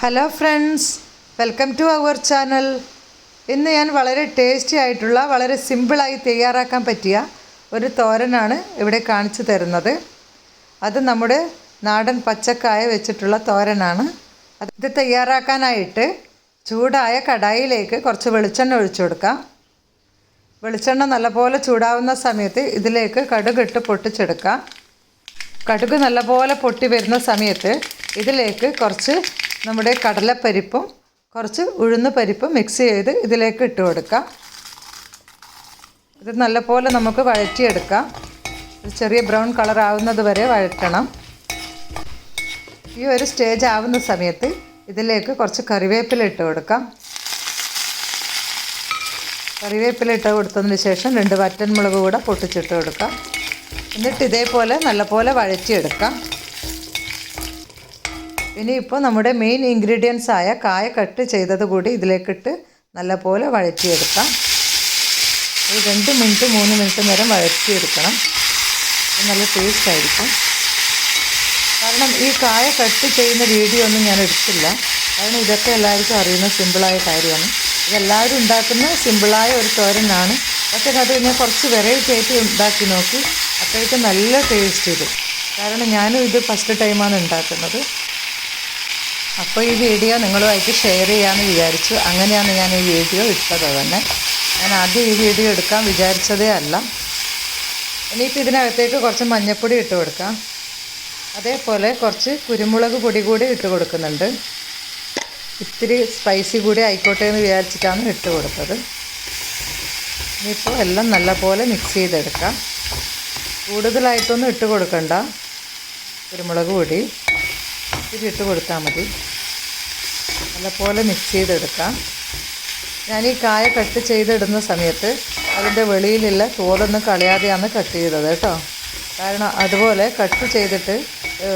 Hello friends welcome to our channel ഇന്ന് ഞാൻ വളരെ ടേസ്റ്റി ആയിട്ടുള്ള വളരെ സിമ്പിളായി തയ്യാറാക്കാൻ പറ്റിയ ഒരു തോരനാണ് ഇവിടെ കാണിച്ചു തരുന്നത്. അത് നമ്മുടെ നാടൻ പച്ചക്കായ വെച്ചിട്ടുള്ള തോരനാണ്. അത് തയ്യാറാക്കാനായിട്ട് ചൂടായ കടായിലേക്ക് കുറച്ച് വെളിച്ചെണ്ണ ഒഴിച്ചു കൊടുക്കാം. വെളിച്ചെണ്ണ നല്ലപോലെ ചൂടാവുന്ന സമയത്ത് ഇതിലേക്ക് കടുകിട്ട് പൊട്ടിച്ചെടുക്കാം. കടുക് നല്ലപോലെ പൊട്ടി വരുന്ന സമയത്ത് ഇതിലേക്ക് കുറച്ച് നമ്മുടെ കടലപ്പരിപ്പും കുറച്ച് ഉഴുന്ന് പരിപ്പും മിക്സ് ചെയ്ത് ഇതിലേക്ക് ഇട്ട് കൊടുക്കാം. ഇത് നല്ലപോലെ നമുക്ക് വഴറ്റിയെടുക്കാം. ഒരു ചെറിയ ബ്രൗൺ കളർ ആവുന്നത് വരെ വഴറ്റണം. ഈ ഒരു സ്റ്റേജ് ആവുന്ന സമയത്ത് ഇതിലേക്ക് കുറച്ച് കറിവേപ്പില ഇട്ട് കൊടുക്കാം. കറിവേപ്പില ഇട്ട് കൊടുത്തതിന് ശേഷം രണ്ട് വറ്റൻമുളക് കൂടെ പൊട്ടിച്ചിട്ട് കൊടുക്കാം. എന്നിട്ട് ഇതേപോലെ നല്ലപോലെ വഴറ്റിയെടുക്കാം. ഇനിയിപ്പോൾ നമ്മുടെ മെയിൻ ഇൻഗ്രീഡിയൻസ് ആയ കായ കട്ട് ചെയ്തത് കൂടി ഇതിലേക്കിട്ട് നല്ലപോലെ വഴറ്റിയെടുക്കാം. ഒരു രണ്ട് മിനിറ്റ് മൂന്ന് മിനിറ്റ് നേരം വഴറ്റിയെടുക്കണം. നല്ല ടേസ്റ്റ് ആയിരിക്കും. കാരണം ഈ കായ കട്ട് ചെയ്യുന്ന വീഡിയോ ഒന്നും ഞാൻ എടുത്തില്ല. കാരണം ഇതൊക്കെ എല്ലാവർക്കും അറിയുന്ന സിമ്പിളായ കാര്യമാണ്. ഇതെല്ലാവരും ഉണ്ടാക്കുന്ന സിമ്പിളായ ഒരു തോരനാണ്. പക്ഷേ അത് ഞാൻ കുറച്ച് വെറൈറ്റി ആയിട്ട് ഉണ്ടാക്കി നോക്കി അപ്പോഴേക്കും നല്ല ടേസ്റ്റ് ഇത്. കാരണം ഞാനും ഇത് ഫസ്റ്റ് ടൈമാണ് ഉണ്ടാക്കുന്നത്. അപ്പോൾ ഈ വീഡിയോ നിങ്ങളുമായിട്ട് ഷെയർ ചെയ്യാമെന്ന് വിചാരിച്ചു. അങ്ങനെയാണ് ഞാൻ ഈ വീഡിയോ ഇട്ടത് തന്നെ. ഞാൻ ആദ്യം ഈ വീഡിയോ എടുക്കാൻ വിചാരിച്ചതേ അല്ല. ഇനിയിപ്പോൾ ഇതിനകത്തേക്ക് കുറച്ച് മഞ്ഞൾപ്പൊടി ഇട്ട് കൊടുക്കാം. അതേപോലെ കുറച്ച് കുരുമുളക് പൊടി കൂടി ഇട്ട് കൊടുക്കുന്നുണ്ട്. ഇത്തിരി സ്പൈസി കൂടി ആയിക്കോട്ടെ എന്ന് വിചാരിച്ചിട്ടാണ് ഇട്ട് കൊടുത്തത്. ഇനിയിപ്പോൾ എല്ലാം നല്ലപോലെ മിക്സ് ചെയ്തെടുക്കാം. കൂടുതലായിട്ടൊന്നും ഇട്ട് കൊടുക്കണ്ട. കുരുമുളക് പൊടി. ഇത്തിരി ഇട്ട് കൊടുത്താൽ മതി. നല്ലപോലെ മിക്സ് ചെയ്തെടുക്കാം. ഞാൻ ഈ കായ കട്ട് ചെയ്തിടുന്ന സമയത്ത് അതിന്റെ വെളിയിലുള്ള തോലൊന്നും കളയാതെയാണ് കട്ട് ചെയ്തത് കേട്ടോ. കാരണം അതുപോലെ കട്ട് ചെയ്തിട്ട്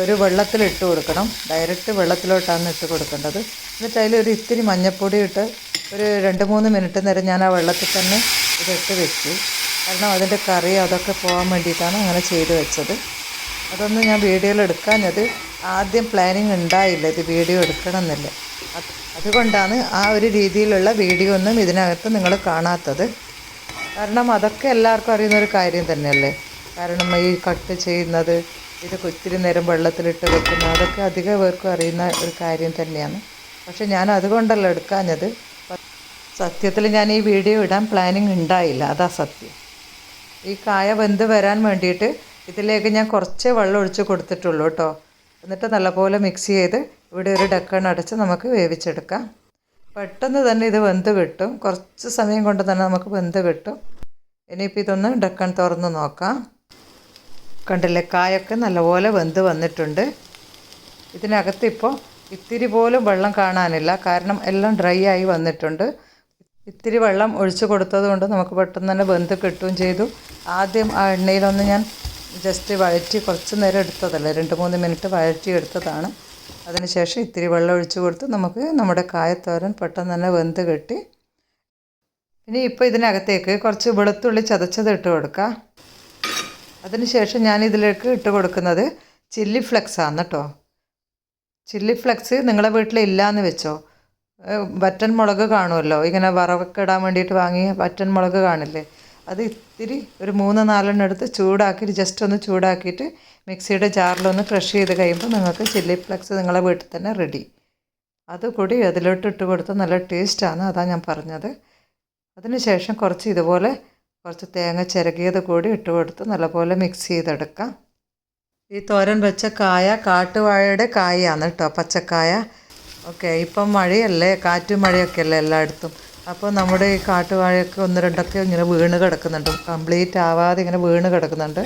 ഒരു വെള്ളത്തിൽ ഇട്ട് കൊടുക്കണം. ഡയറക്റ്റ് വെള്ളത്തിലോട്ടാണ് ഇട്ട് കൊടുക്കേണ്ടത്. എന്നിട്ട് ഒരു ഇത്തിരി മഞ്ഞപ്പൊടി ഇട്ട് ഒരു രണ്ട് മൂന്ന് മിനിറ്റ് നേരം ഞാൻ ആ വെള്ളത്തിൽ തന്നെ ഇതിട്ട് വെച്ചു. കാരണം അതിന്റെ കറി അതൊക്കെ പോകാൻ വേണ്ടിയിട്ടാണ് അങ്ങനെ ചെയ്ത് വെച്ചത്. അതൊന്ന് ഞാൻ വീഡിയോയിൽ എടുക്കാഞ്ഞത് ആദ്യം പ്ലാനിങ് ഉണ്ടായില്ല. ഇത് വീഡിയോ എടുക്കണം എന്നില്ല അതുകൊണ്ടാണ് ആ ഒരു രീതിയിലുള്ള വീഡിയോ ഒന്നും ഇതിനകത്ത് നിങ്ങൾ കാണാത്തത്. കാരണം അതൊക്കെ എല്ലാവർക്കും അറിയുന്ന ഒരു കാര്യം തന്നെയല്ലേ? കാരണം ഈ കട്ട് ചെയ്യുന്നത് ഇത് ഒത്തിരി നേരം വെള്ളത്തിലിട്ട് വെക്കുന്നത് അതൊക്കെ അധികം പേർക്കും അറിയുന്ന ഒരു കാര്യം തന്നെയാണ്. പക്ഷെ ഞാൻ അതുകൊണ്ടല്ല എടുക്കാഞ്ഞത്. സത്യത്തിൽ ഞാൻ ഈ വീഡിയോ ഇടാൻ പ്ലാനിങ് ഉണ്ടായില്ല. അതാ സത്യം. ഈ കായ വെന്ത് വരാൻ വേണ്ടിയിട്ട് ഇതിലേക്ക് ഞാൻ കുറച്ച് വെള്ളം ഒഴിച്ച് കൊടുത്തിട്ടുള്ളൂ കേട്ടോ. എന്നിട്ട് നല്ലപോലെ മിക്സ് ചെയ്ത് ഇവിടെ ഒരു ഡക്കൺ അടച്ച് നമുക്ക് വേവിച്ചെടുക്കാം. പെട്ടെന്ന് തന്നെ ഇത് വെന്ത് കിട്ടും. കുറച്ച് സമയം കൊണ്ട് തന്നെ നമുക്ക് വെന്ത് കിട്ടും. ഇനിയിപ്പോൾ ഇതൊന്ന് ഡക്കൺ തുറന്ന് നോക്കാം. കണ്ടില്ലേ കായൊക്കെ നല്ലപോലെ വെന്ത് വന്നിട്ടുണ്ട്. ഇതിനകത്ത് ഇപ്പോൾ ഇത്തിരി പോലും വെള്ളം കാണാനില്ല. കാരണം എല്ലാം ഡ്രൈ ആയി വന്നിട്ടുണ്ട്. ഇത്തിരി വെള്ളം ഒഴിച്ചു കൊടുത്തത് കൊണ്ട് നമുക്ക് പെട്ടെന്ന് തന്നെ വെന്ത് കിട്ടുകയും ചെയ്തു. ആദ്യം ആ എണ്ണയിലൊന്ന് ഞാൻ ജസ്റ്റ് വഴറ്റി കുറച്ച് നേരം എടുത്തതല്ല. രണ്ട് മൂന്ന് മിനിറ്റ് വഴറ്റി എടുത്തതാണ്. അതിനുശേഷം ഇത്തിരി വെള്ളം ഒഴിച്ചു കൊടുത്ത് നമുക്ക് നമ്മുടെ കായത്തോരൻ പെട്ടെന്ന് തന്നെ വെന്ത് കെട്ടി. ഇനി ഇപ്പോൾ ഇതിനകത്തേക്ക് കുറച്ച് വെളുത്തുള്ളി ചതച്ചത് ഇട്ട് കൊടുക്കാം. അതിനുശേഷം ഞാൻ ഇതിലേക്ക് ഇട്ട് കൊടുക്കുന്നത് ചില്ലി ഫ്ലെക്സ് ആണ് കേട്ടോ. ചില്ലി ഫ്ലെക്സ് നിങ്ങളെ വീട്ടിൽ ഇല്ലയെന്ന് വെച്ചോ. വറ്റൻ മുളക് കാണുമല്ലോ. ഇങ്ങനെ വറവൊക്കെ ഇടാൻ വേണ്ടിയിട്ട് വാങ്ങി വറ്റൻ മുളക് കാണില്ലേ? അത് ഇത്തിരി ഒരു മൂന്ന് നാലെണ്ണം എടുത്ത് ചൂടാക്കിയിട്ട് ജസ്റ്റ് ഒന്ന് ചൂടാക്കിയിട്ട് മിക്സിയുടെ ജാറിലൊന്ന് ക്രഷ് ചെയ്ത് കഴിയുമ്പോൾ നിങ്ങൾക്ക് ചില്ലി ഫ്ലക്സ് നിങ്ങളെ വീട്ടിൽ തന്നെ റെഡി അതുകൂടി അതിലോട്ട് ഇട്ട് കൊടുത്ത് നല്ല ടേസ്റ്റാണ് അതാണ് ഞാൻ പറഞ്ഞത്. അതിനുശേഷം കുറച്ച് ഇതുപോലെ കുറച്ച് തേങ്ങ ചിരകിയത് കൂടി ഇട്ട് കൊടുത്ത് നല്ലപോലെ മിക്സ് ചെയ്തെടുക്കാം. ഈ തോരൻ വെച്ച കായ കാട്ടുവാഴയുടെ കായയാണ് കേട്ടോ പച്ചക്കായ. ഓക്കെ ഇപ്പം മഴയല്ലേ കാറ്റും മഴയൊക്കെ അല്ലേ എല്ലായിടത്തും? അപ്പോൾ നമ്മുടെ ഈ കാട്ടുവാഴയൊക്കെ ഒന്ന് രണ്ടൊക്കെ ഇങ്ങനെ വീണ് കിടക്കുന്നുണ്ട്. കംപ്ലീറ്റ് ആവാതെ ഇങ്ങനെ വീണ് കിടക്കുന്നുണ്ട്.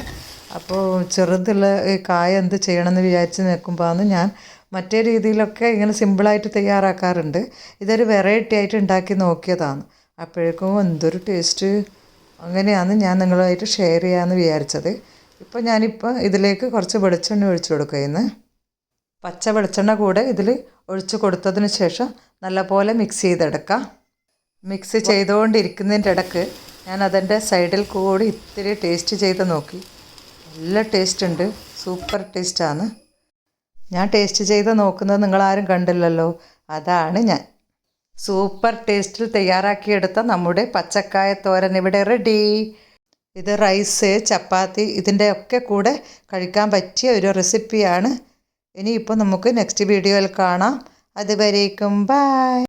അപ്പോൾ ചെറുതുള്ള ഈ കായ എന്ത് ചെയ്യണമെന്ന് വിചാരിച്ച് നിൽക്കുമ്പോഴാണ് ഞാൻ മറ്റേ രീതിയിലൊക്കെ ഇങ്ങനെ സിമ്പിളായിട്ട് തയ്യാറാക്കാറുണ്ട്. ഇതൊരു വെറൈറ്റി ആയിട്ട് ഉണ്ടാക്കി നോക്കിയതാണ്. അപ്പോഴേക്കും എന്തൊരു ടേസ്റ്റ്. അങ്ങനെയാണ് ഞാൻ നിങ്ങളുമായിട്ട് ഷെയർ ചെയ്യാമെന്ന് വിചാരിച്ചത്. ഇപ്പോൾ ഞാനിപ്പോൾ ഇതിലേക്ക് കുറച്ച് വെളിച്ചെണ്ണ ഒഴിച്ചു കൊടുക്കുകയെന്ന് പച്ച വെളിച്ചെണ്ണ കൂടെ ഇതിൽ ഒഴിച്ചു കൊടുത്തതിന് ശേഷം നല്ലപോലെ മിക്സ് ചെയ്തെടുക്കാം. മിക്സ് ചെയ്തുകൊണ്ടിരിക്കുന്നതിന്റെ ഇടയ്ക്ക് ഞാൻ അതിന്റെ സൈഡിൽ കൂടി ഇത്തിരി ടേസ്റ്റ് ചെയ്ത് നോക്കി. നല്ല ടേസ്റ്റ് ഉണ്ട് സൂപ്പർ ടേസ്റ്റാണ്. ഞാൻ ടേസ്റ്റ് ചെയ്ത് നോക്കുന്നത് നിങ്ങളാരും കണ്ടില്ലല്ലോ. അതാണ് ഞാൻ. സൂപ്പർ ടേസ്റ്റിൽ തയ്യാറാക്കിയെടുത്ത നമ്മുടെ പച്ചക്കായ തോരൻ ഇവിടെ റെഡി. ഇത് റൈസ് ചപ്പാത്തി ഇതിന്റെ ഒക്കെ കൂടെ കഴിക്കാൻ പറ്റിയ ഒരു റെസിപ്പിയാണ്. ഇനിയിപ്പോൾ നമുക്ക് നെക്സ്റ്റ് വീഡിയോയിൽ കാണാം. അതുവരേക്കും ബൈ.